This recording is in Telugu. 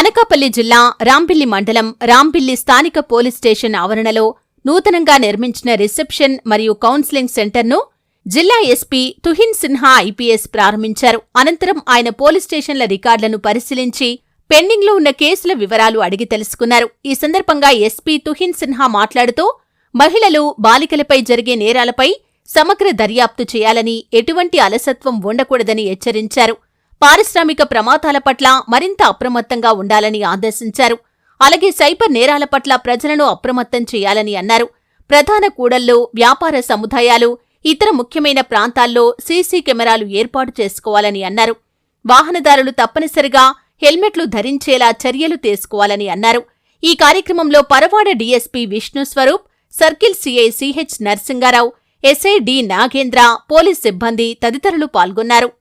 అనకాపల్లి జిల్లా రాంపిల్లి మండలం రాంపిల్లి స్థానిక పోలీస్ స్టేషన్ ఆవరణలో నూతనంగా నిర్మించిన రిసెప్షన్ మరియు కౌన్సిలింగ్ సెంటర్ను జిల్లా ఎస్పీ తుహిన్ సిన్హా ఐపీఎస్ ప్రారంభించారు. అనంతరం ఆయన పోలీస్ స్టేషన్ల రికార్డులను పరిశీలించి పెండింగ్లో ఉన్న కేసుల వివరాలు అడిగి తెలుసుకున్నారు. ఈ సందర్భంగా ఎస్పీ తుహిన్ సిన్హా మాట్లాడుతూ మహిళలు బాలికలపై జరిగే నేరాలపై సమగ్ర దర్యాప్తు చేయాలని ఎటువంటి అలసత్వం ఉండకూడదని హెచ్చరించారు. పారిశ్రామిక ప్రమాదాల పట్ల మరింత అప్రమత్తంగా ఉండాలని ఆదేశించారు. అలాగే సైబర్ నేరాల పట్ల ప్రజలను అప్రమత్తం చేయాలని అన్నారు. ప్రధాన కూడల్లో వ్యాపార సముదాయాలు ఇతర ముఖ్యమైన ప్రాంతాల్లో సీసీ కెమెరాలు ఏర్పాటు చేసుకోవాలని అన్నారు. వాహనదారులు తప్పనిసరిగా హెల్మెట్లు ధరించేలా చర్యలు తీసుకోవాలని అన్నారు. ఈ కార్యక్రమంలో Paravada DSP Vishnu Swaroop circle CI CH Narasingarao SI D Nagendra police సిబ్బంది తదితరులు పాల్గొన్నారు.